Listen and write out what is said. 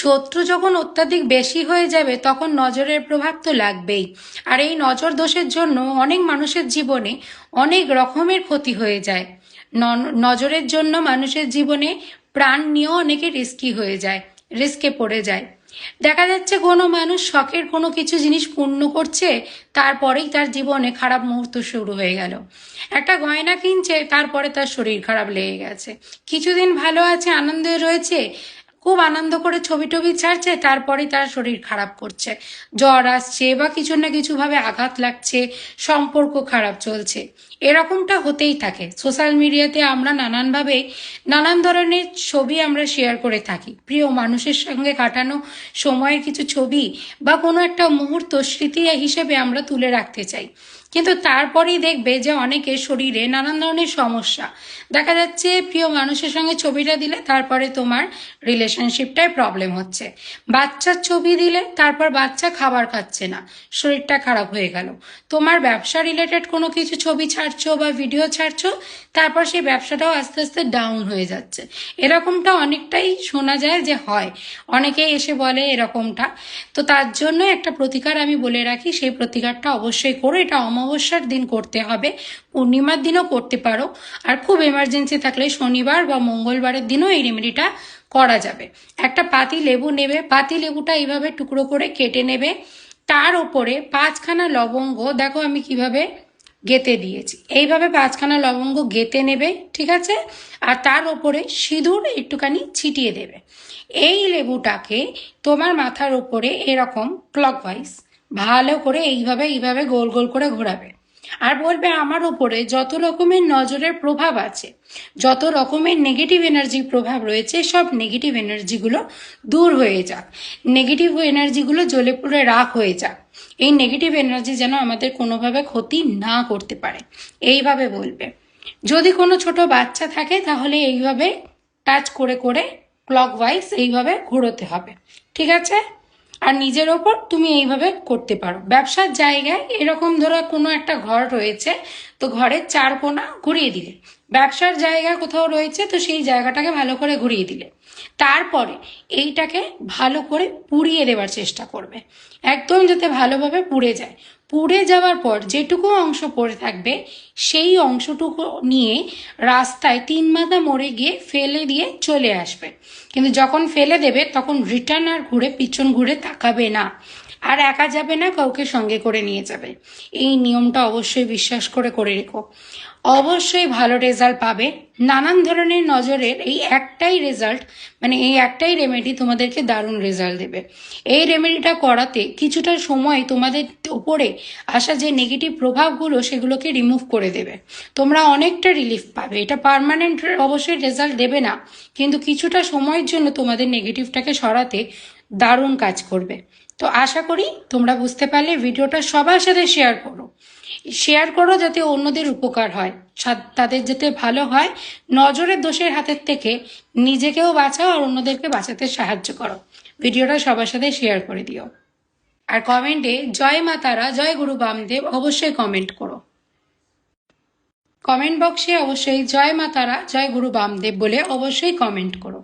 শত্রু যখন অত্যাধিক বেশি হয়ে যাবে, তখন নজরের প্রভাব তো লাগবেই। আর এই নজর দোষের জন্য অনেক মানুষের জীবনে অনেক রকমের ক্ষতি হয়ে যায়। নজরের জন্য মানুষের জীবনে প্রাণ নিয়েও অনেকে রিস্কি হয়ে যায় রিস্কে পড়ে যায়। দেখা যাচ্ছে কোনো মানুষ শখের কোনো কিছু জিনিস পূর্ণ করছে, তারপরেই তার জীবনে খারাপ মুহূর্ত শুরু হয়ে গেল। একটা গয়না কিনছে, তারপরে তার শরীর খারাপ লেগে গেছে। কিছুদিন ভালো আছে, আনন্দে রয়েছে খুব আনন্দ করে ছবি টবি ছাড়ছে তারপরে তার শরীর খারাপ করছে। জ্বর আসছে বা কিছু না কিছুভাবে আঘাত লাগছে, সম্পর্ক খারাপ চলছে। এরকমটা হতেই থাকে। সোশ্যাল মিডিয়াতে আমরা নানানভাবে, নানান ধরনের ছবি আমরা শেয়ার করে থাকি। প্রিয় মানুষের সঙ্গে কাটানো সময়ের কিছু ছবি বা কোনো একটা মুহূর্ত স্মৃতি হিসেবে আমরা তুলে রাখতে চাই। কিন্তু তারপরেই দেখবে যে অনেকের শরীরে নানান ধরনের সমস্যা। দেখা যাচ্ছে প্রিয় মানুষের সঙ্গে ছবিটা দিলে তারপরে তোমার রিলেশনশিপটায় প্রবলেম হচ্ছে। বাচ্চার ছবি দিলে তারপর বাচ্চা খাবার খাচ্ছে না, শরীরটা খারাপ হয়ে গেল। তোমার ব্যবসা রিলেটেড কোনো কিছু ছবি ছাড়ছো বা ভিডিও ছাড়ছো, তারপর সেই ব্যবসাটাও আস্তে আস্তে ডাউন হয়ে যাচ্ছে। এরকমটা অনেকটাই শোনা যায় যে হয়। অনেকেই এসে বলে এরকমটা। তো তার জন্য একটা প্রতিকার আমি বলে রাখি, সেই প্রতিকারটা অবশ্যই করো। এটা অমাবস্যার দিন করতে হবে, পূর্ণিমার দিনও করতে পারো। আর খুব এমার্জেন্সি থাকলে শনিবার বা মঙ্গলবারের দিনও এই রেমেডিটা করা যাবে। একটা পাতি লেবু নেবে, পাতি লেবুটা এইভাবে টুকরো করে কেটে নেবে। তার ওপরে পাঁচখানা লবঙ্গ, দেখো আমি কীভাবে গেতে দিয়েছি। এইভাবে পাঁচখানা লবঙ্গ গেতে নেবে, ঠিক আছে? আর তার ওপরে সিঁদুর একটুখানি ছিটিয়ে দেবে। এই লেবুটাকে তোমার মাথার ওপরে এরকম ক্লকওয়াইজ ভালো করে এইভাবে এইভাবে গোল গোল করে ঘোরাবে। আর বলবে আমার ওপরে যত রকমের নজরের প্রভাব আছে, যত রকমের নেগেটিভ এনার্জির প্রভাব রয়েছে, সব নেগেটিভ এনার্জিগুলো দূর হয়ে যাক। নেগেটিভ এনার্জিগুলো জ্বলে পুড়ে রাখ হয়ে যাক। এই নেগেটিভ এনার্জি যেন আমাদের কোনোভাবে ক্ষতি না করতে পারে। এইভাবে বলবে। যদি কোনো ছোট বাচ্চা থাকে, তাহলে এইভাবে টাচ করে করে ক্লকওয়াইজ এইভাবে ঘোরোতে হবে। ঠিক আছে? আর নিজের ওপর তুমি এইভাবে করতে পারো। ব্যবসার জায়গায় এরকম ধরো কোনো একটা ঘর রয়েছে তো ঘরের চার কোণা ঘুরিয়ে দিলে। ব্যবসার জায়গা কোথাও রয়েছে তো সেই জায়গাটাকে ভালো করে ঘুরিয়ে দিলে। তারপরে এইটাকে ভালো করে পুড়িয়ে দেওয়ার চেষ্টা করবে। একদম যাতে ভালোভাবে পুড়ে যায়। পুড়ে যাওয়ার পর যেটুকু অংশ পড়ে থাকবে, সেই অংশটুকু নিয়ে রাস্তায় তিন মাথা মরে গিয়ে ফেলে দিয়ে চলে আসবে। কিন্তু যখন ফেলে দেবে, তখন রিটার্ন আর ঘুরে, পিছন ঘুরে তাকাবে না। আর একা যাবে না, কাউকে সঙ্গে করে নিয়ে যাবে। এই নিয়মটা অবশ্যই বিশ্বাস করে করে রেখো। অবশ্যই ভালো রেজাল্ট পাবে। নানান ধরনের নজরের এই একটাই রেজাল্ট মানে এই একটাই রেমেডি তোমাদেরকে দারুণ রেজাল্ট দেবে। এই রেমেডিটা করাতে কিছুটা সময় তোমাদের উপরে আসা যে নেগেটিভ প্রভাবগুলো, সেগুলোকে রিমুভ করে দেবে। তোমরা অনেকটা রিলিফ পাবে। এটা পার্মানেন্ট অবশ্যই রেজাল্ট দেবে না। কিন্তু কিছুটা সময়ের জন্য তোমাদের নেগেটিভটাকে সরাতে দারুণ কাজ করবে। তো আশা করি তোমরা বুঝতে পারলে ভিডিওটা সবার সাথে শেয়ার করো। শেয়ার করো যাতে অন্যদের উপকার হয় তাদের যাতে ভালো হয়। নজরের দোষের হাতের থেকে নিজেকেও বাঁচাও আর অন্যদেরকে বাঁচাতে সাহায্য করো। ভিডিওটা সবার সাথে শেয়ার করে দিও। আর কমেন্টে জয় মা তারা, জয় গুরু বামদেব অবশ্যই কমেন্ট করো। কমেন্ট বক্সে অবশ্যই জয় মা তারা, জয় গুরু বামদেব বলে অবশ্যই কমেন্ট করো।